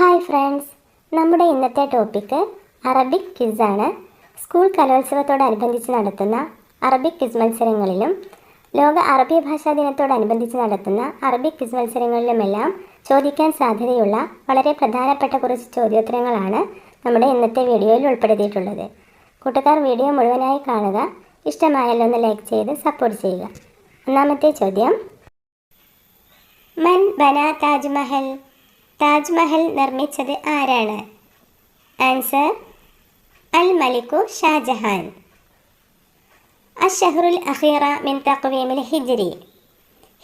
Hi friends. നമ്മുടെ ഇന്നത്തെ topic Arabic ക്വിസാണ് സ്കൂൾ കലോത്സവത്തോടനുബന്ധിച്ച് നടത്തുന്ന അറബിക് ക്വിസ് മത്സരങ്ങളിലും ലോക അറബി ഭാഷാ ദിനത്തോടനുബന്ധിച്ച് നടത്തുന്ന അറബിക് ക്വിസ് മത്സരങ്ങളിലുമെല്ലാം ചോദിക്കാൻ സാധ്യതയുള്ള വളരെ പ്രധാനപ്പെട്ട കുറച്ച് ചോദ്യോത്തരങ്ങളാണ് നമ്മുടെ ഇന്നത്തെ വീഡിയോയിൽ ഉൾപ്പെടുത്തിയിട്ടുള്ളത്. കൂട്ടുകാർ വീഡിയോ മുഴുവനായി കാണുക. ഇഷ്ടമായല്ലോ ഒന്ന് ലൈക്ക് ചെയ്ത് സപ്പോർട്ട് ചെയ്യുക. ഒന്നാമത്തെ ചോദ്യം. മൻ ബന താജ്മഹൽ താജ്മഹൽ നിർമ്മിച്ചത് ആരാണ്? ആൻസർ അൽ മലിക്കു ഷാജഹാൻ. അഷഹറുൽ അഖീറ മിൻ തക്വീമിൽ ഹിജറി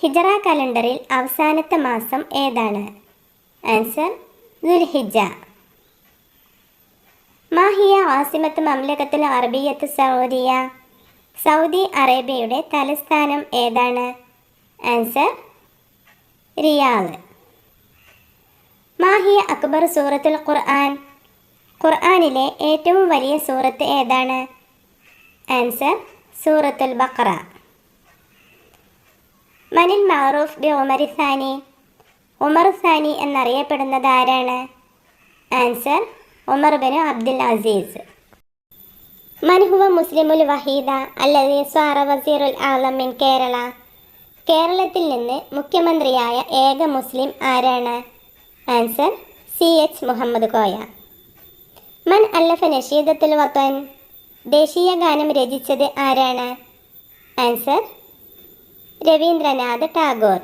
ഹിജറ കലണ്ടറിൽ അവസാനത്തെ മാസം ഏതാണ്? ആൻസർ ദുൽഹിജ മാഹിയ ആസിമത്ത് മംലകത്തുൽ അറബിയത്ത് സൗദിയ. സൗദി അറേബ്യയുടെ തലസ്ഥാനം ഏതാണ്? Answer Riyadh. മാഹിയ അക്ബർ സൂറത്തുൽ ഖുർആൻ. ഖുർആനിലെ ഏറ്റവും വലിയ സൂറത്ത് ഏതാണ്? ആൻസർ സൂറത്തുൽ ബക്ര മനിൽ മാറൂഫ് ബി ഉമർ സാനി. ഉമർ സാനി എന്നറിയപ്പെടുന്നത് ആരാണ്? Answer Umar bin Abdul Aziz. മൻഹുവ മുസ്ലിമുൽ വഹീദ അല്ലതി സ്വാറ വസീറുൽ ആലമിൻ കേരള. കേരളത്തിൽ നിന്ന് മുഖ്യമന്ത്രിയായ ഏക മുസ്ലിം ആരാണ്? Answer C H Muhammad Koya. മൻ അല്ലഫ നഷീദത്തുൽ വത്തൻ ദേശീയ ഗാനം രചിച്ചത് ആരാണ്? ആൻസർ രവീന്ദ്രനാഥ് ടാഗോർ.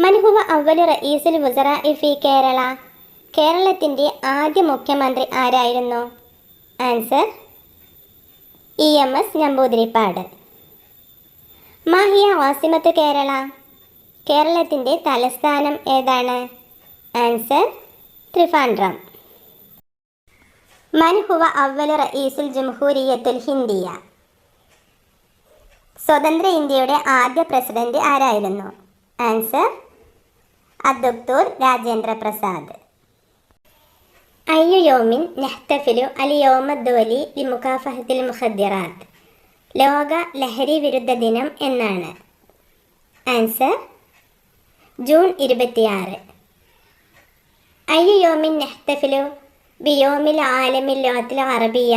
മൻഹുവ അവലു റഈസുൽ വുസറ ഇഫി കേരള. കേരളത്തിന്റെ ആദ്യ മുഖ്യമന്ത്രി ആരായിരുന്നു? Answer E M S Namboodiripad. മാഹിയ വാസിമത്ത് കേരള. കേരളത്തിന്റെ തലസ്ഥാനം ഏതാണ്? ആൻസർ ത്രിഫാൻഡ്രം മൻഹുവ അവൽ റഈസുൽ ജംഹൂരിയത്തുൽ ഹിന്ദിയ. സ്വതന്ത്ര ഇന്ത്യയുടെ ആദ്യ പ്രസിഡന്റ് ആരായിരുന്നു? ആൻസർ അദ്ദുക്തൂർ രാജേന്ദ്ര പ്രസാദ്. അയ്യു യോമിൻ നെഹ്തഫിലു അലി യോമദ്വലി ലി മുഖാഫഹത്തിൽ മുഖദ്ദിറാത്ത്. ലോക ലഹരി വിരുദ്ധ ദിനം എന്നാണ്. ആൻസർ ജൂൺ ഇരുപത്തിയാറ്. അയ്യോമിൻ നെഹ്തഫിലു ബിയോമിൽ ആലമിൽ ലോകത്തിൽ അറബിയ.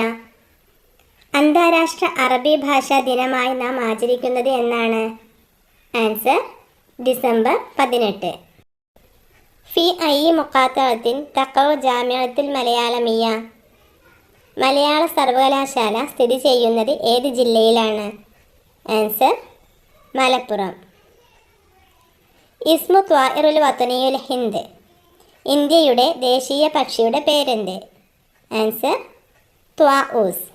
അന്താരാഷ്ട്ര അറബി ഭാഷാ ദിനമായി നാം ആചരിക്കുന്നത് എന്നാണ്? ആൻസർ ഡിസംബർ പതിനെട്ട്. ഫി ഐ മുക്കാത്തത്തിൻ തക്കോ ജാമ്യത്തിൽ മലയാളമിയ. മലയാള സർവകലാശാല സ്ഥിതി ചെയ്യുന്നത് ഏത് ജില്ലയിലാണ്? ആൻസർ മലപ്പുറം. ഇസ്മു ത്വാഇറുൽ വത്തനിയുൽ ഹിന്ദ്. ഇന്ത്യയുടെ ദേശീയ പക്ഷിയുടെ പേരെന്ത്? ആൻസർ ത്വാഊസ്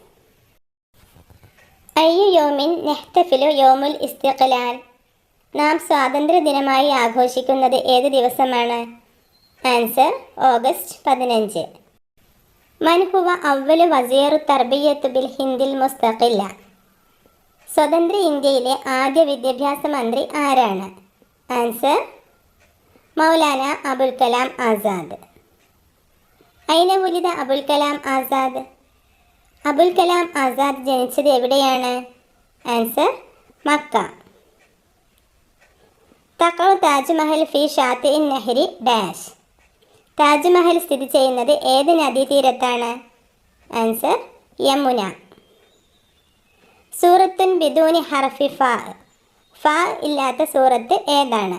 അയ്യു യോമിൻ നെഹ്തഫിലു യോമുൽ ഇസ്തിഖലാൽ. നാം സ്വാതന്ത്ര്യ ദിനമായി ആഘോഷിക്കുന്നത് ഏത് ദിവസമാണ്? ആൻസർ ഓഗസ്റ്റ് പതിനഞ്ച്. മൻഹുവ അവൽ വസീർ തർബിയത്ത് ബിൽ ഹിന്ദിൽ മുസ്തഖില്ല. സ്വതന്ത്ര ഇന്ത്യയിലെ ആദ്യ വിദ്യാഭ്യാസ മന്ത്രി ആരാണ്? ആൻസർ മൗലാന അബുൽ കലാം ആസാദ്. അയിന പുലിത അബുൽ കലാം ആസാദ്? അബുൽ കലാം ആസാദ് ജനിച്ചത് എവിടെയാണ്? Answer Mecca. തക്കൾ താജ്മഹൽ ഫി ഷാത്തി ഇൻ നെഹ്രി ഡാഷ്. താജ്മഹൽ സ്ഥിതി ചെയ്യുന്നത് ഏത് നദീതീരത്താണ്? ആൻസർ യമുന. സൂറത്തുൻ ബിദൂനി ഹർഫി ഫ ഇല്ലാത്ത സൂറത്ത് ഏതാണ്?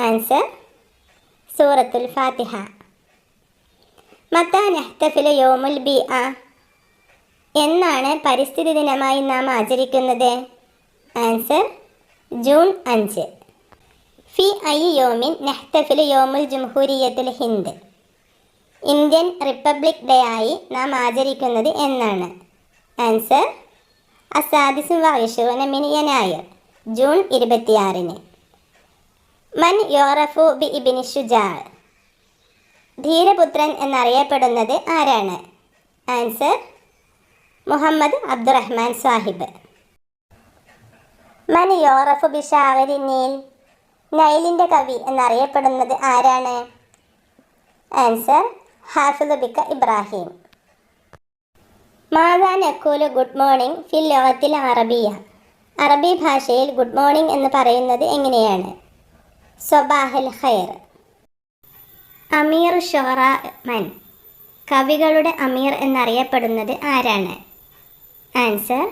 ആൻസർ സൂറത്തുൽ ഫാത്തിഹ. മത്ത നെഹ്തഫിലെ യോമുൽ ബി ആ എന്നാണ് പരിസ്ഥിതി ദിനമായി നാം ആചരിക്കുന്നത്? ആൻസർ ജൂൺ അഞ്ച്. ഫി ഐ യോമിൻ നെഹ്തഫിൽ യോമുൽ ജംഹൂരിയത്തുൽ ഹിന്ദ്. ഇന്ത്യൻ റിപ്പബ്ലിക് ഡേ ആയി നാം ആചരിക്കുന്നത് എന്നാണ്. ആൻസർ അസാദിസും വൈഷുവന മിനിയനായർ ജൂൺ ഇരുപത്തിയാറിന്. മൻ യോറഫു ബി ഇബിനി ഷുജാ ധീരപുത്രൻ എന്നറിയപ്പെടുന്നത് ആരാണ്? ആൻസർ മുഹമ്മദ് അബ്ദുറഹ്മാൻ സാഹിബ്. മൻ യോറഫു ബി ഷാവരി നീൽ. നൈലിന്റെ കവി എന്നറിയപ്പെടുന്നത് ആരാണ്? ആൻസർ ഹാഫിദ് ബിക്ക ഇബ്രാഹിം. മാതാ നക്കൂൽ ഗുഡ് മോർണിംഗ് ഫിൽ ലോകത്തിൽ അറബിയ. അറബി ഭാഷയിൽ ഗുഡ് മോർണിംഗ് എന്ന് പറയുന്നത് എങ്ങനെയാണ്? സ്വബാഹൽ ഖൈർ. അമീർ ഷോറ മൻ. കവികളുടെ അമീർ എന്നറിയപ്പെടുന്നത് ആരാണ്? ആൻസർ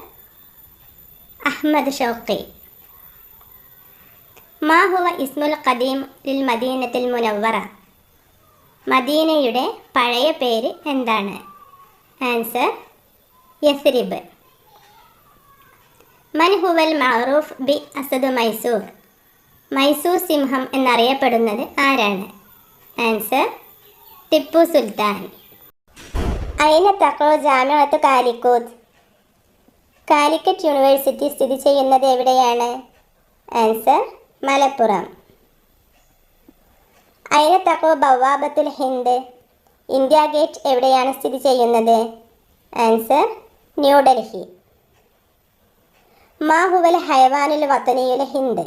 അഹമ്മദ് ഷോക്കി മാ ഹുവ ഇസ്മുൽ ഖദീം ലിൽ മദീനത്തിൽ മുനവറ മദീനയുടെ പഴയ പേര് എന്താണ്? Answer Yathrib. മൻ മാറൂഫ് ബി അസദ് മൈസൂർ. മൈസൂർ സിംഹം എന്നറിയപ്പെടുന്നത് ആരാണ്? ആൻസർ ടിപ്പു സുൽത്താൻ. അയിന തക്കോ ജാമ്യത്ത് കാലിക്കൂത്ത് കാലിക്കറ്റ് യൂണിവേഴ്സിറ്റി സ്ഥിതി ചെയ്യുന്നത് എവിടെയാണ്? ആൻസർ മലപ്പുറം. അയിന തക്കോ ബവാബത്തുൽ ഹിന്ദ്. ഇന്ത്യ ഗേറ്റ് എവിടെയാണ് സ്ഥിതി ചെയ്യുന്നത്? ആൻസർ ന്യൂഡൽഹി മാഹുവൽ ഹൈവാനിൽ വത്തനിയുൽ ഹിന്ദ്.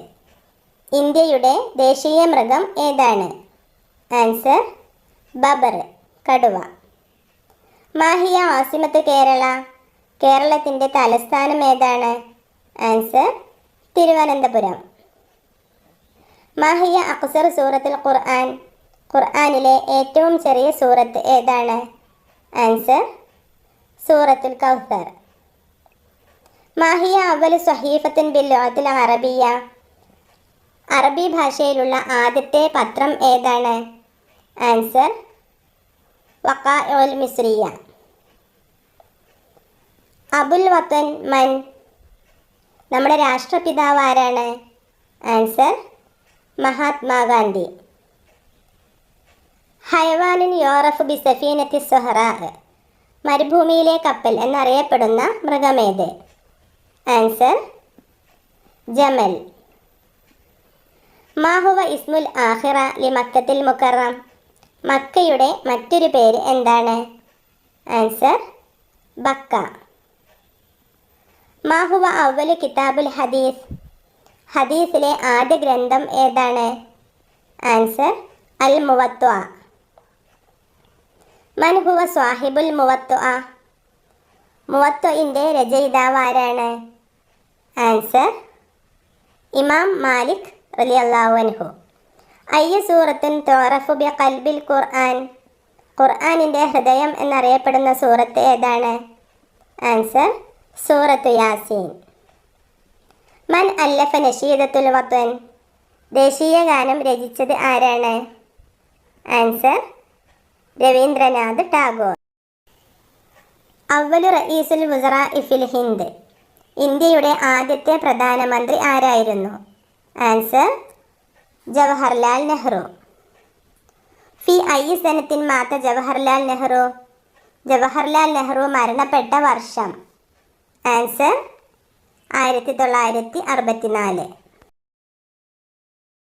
ഇന്ത്യയുടെ ദേശീയ മൃഗം ഏതാണ്? ആൻസർ ബബർ കടുവ. മാഹിയ ആസിമത്ത് കേരള. കേരളത്തിന്റെ തലസ്ഥാനം ഏതാണ്? ആൻസർ തിരുവനന്തപുരം. മാഹിയ അക്സർ സൂറത്തിൽ ഖുർആൻ. ഖുർആാനിലെ ഏറ്റവും ചെറിയ സൂറത്ത് ഏതാണ്? ആൻസർ സൂറത്തുൽ കൗസർ മാഹിയ അവൽ സഹീഫത്തിൻ ബിൽ ലോകത്തിൽ അറബിയ. അറബി ഭാഷയിലുള്ള ആദ്യത്തെ പത്രം ഏതാണ്? ആൻസർ വക്കാൽ മിസ്രിയ. അബുൽ വത്തൻ മൻ. നമ്മുടെ രാഷ്ട്രപിതാവ് ആരാണ്? ആൻസർ മഹാത്മാഗാന്ധി ഹൈവാനിൻ യോറഫ് ബിസഫീനത്തി സൊഹറാ. മരുഭൂമിയിലെ കപ്പൽ എന്നറിയപ്പെടുന്ന മൃഗമേത്? ആൻസർ ജമൽ. മാഹുവ ഇസ്മുൽ ആഹിറ ലി മക്കത്തിൽ മുക്കറം മക്കയുടെ മറ്റൊരു പേര് എന്താണ്? ആൻസർ ബക്ക. മാഹുവ അവൽ കിതാബുൽ ഹദീസ്. ഹദീസിലെ ആദ്യ ഗ്രന്ഥം ഏതാണ്? Answer Al Muwatta. മൻഹുവ സ്വാഹിബുൽ മുവത്വ. മുവത്വയിന്റെ രചയിതാവ് ആരാണ്? ആൻസർ ഇമാം മാലിക് അലി അൻഹു. അയ്യ സൂറത്തുൻ തോറഫു ബി കൽബിൽ ഖുർആൻ. ഖുർആാനിന്റെ ഹൃദയം എന്നറിയപ്പെടുന്ന സൂറത്ത് ഏതാണ്? ആൻസർ സൂറത്തു യാസീൻ. മൻ അല്ലഫ നഷീദത്തുൽ വത്തൻ ദേശീയ ഗാനം രചിച്ചത് ആരാണ്? ആൻസർ രവീന്ദ്രനാഥ് ടാഗോർ. അവലു റയീസുൽ വുസറ ഇഫിൽ ഹിന്ദ്. ഇന്ത്യയുടെ ആദ്യത്തെ പ്രധാനമന്ത്രി ആരായിരുന്നു? ആൻസർ ജവഹർലാൽ നെഹ്റു. ഫി ഐ സനത്തിൻ മാത്ത ജവഹർലാൽ നെഹ്റു. ജവഹർലാൽ നെഹ്റു മരണപ്പെട്ട വർഷം. ആൻസർ ആയിരത്തി തൊള്ളായിരത്തി അറുപത്തിനാല്.